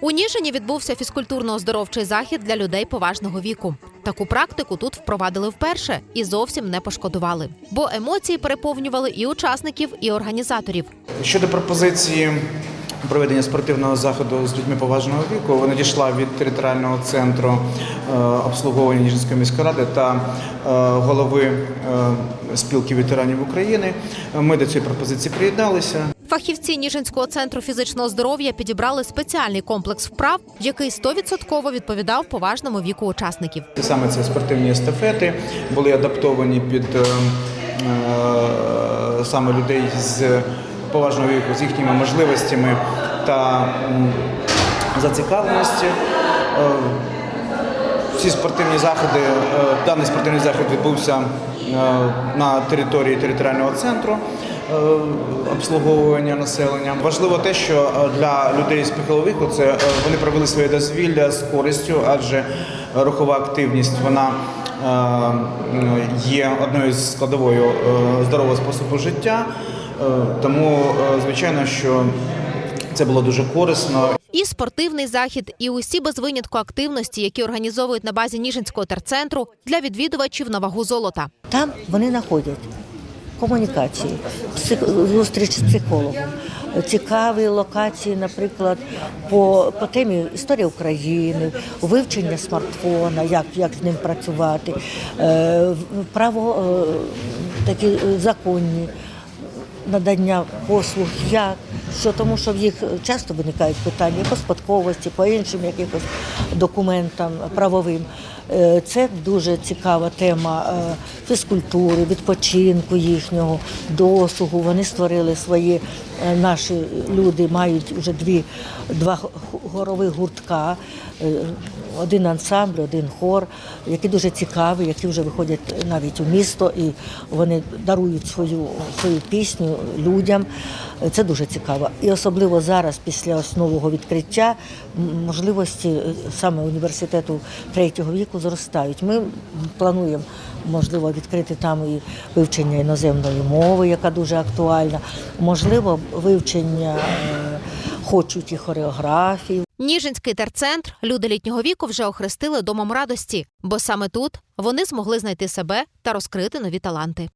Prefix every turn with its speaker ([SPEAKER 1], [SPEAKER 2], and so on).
[SPEAKER 1] У Ніжині відбувся фізкультурно-оздоровчий захід для людей поважного віку. Таку практику тут впровадили вперше і зовсім не пошкодували, бо емоції переповнювали і учасників, і організаторів.
[SPEAKER 2] Щодо пропозиції проведення спортивного заходу з людьми поважного віку, вона дійшла від територіального центру е, обслуговування Ніжинської міської ради та е, голови е, спілки ветеранів України. Ми до цієї пропозиції приєдналися.
[SPEAKER 1] Фахівці Ніжинського центру фізичного здоров'я підібрали спеціальний комплекс вправ, який 100% відповідав поважному віку учасників.
[SPEAKER 2] Саме це спортивні естафети були адаптовані під е, е, саме людей з поважного віку, з їхніми можливостями та зацікавленості. Е, Всі спортивні заходи, даний спортивний захід відбувся на території територіального центру обслуговування населення. Важливо те, що е, для людей з похилого віку це е, вони провели своє дозвілля з користю, адже рухова активність вона е, є одною з складовою е, здорового способу життя. Е, Тому, е, звичайно, що це було дуже корисно.
[SPEAKER 1] І спортивний захід, і усі без винятку активності, які організовують на базі Ніжинського терцентру для відвідувачів на вагу золота.
[SPEAKER 3] Там вони знаходять комунікації, псих- зустріч з психологом, цікаві локації, наприклад, по, по темі історія України, вивчення смартфона, як, як з ним працювати, е, право е, такі законні. Надання послуг, як що тому, що в їх часто виникають питання по спадковості, по іншим якихось документам правовим. Е, Це дуже цікава тема е, фізкультури, відпочинку їхнього, досугу. Вони створили свої е, наші люди мають вже дві два хо- хорових гуртка, один ансамбль, один хор, які дуже цікаві, які вже виходять навіть у місто і вони дарують свою свою пісню людям. Це дуже цікаво. І особливо зараз, після основного відкриття, можливості саме університету третього віку зростають. Ми плануємо, можливо, відкрити там і вивчення іноземної мови, яка дуже актуальна, можливо, вивчення е, хочуть і хореографії.
[SPEAKER 1] Ніжинський терцентр люди літнього віку вже охрестили домом радості, бо саме тут вони змогли знайти себе та розкрити нові таланти.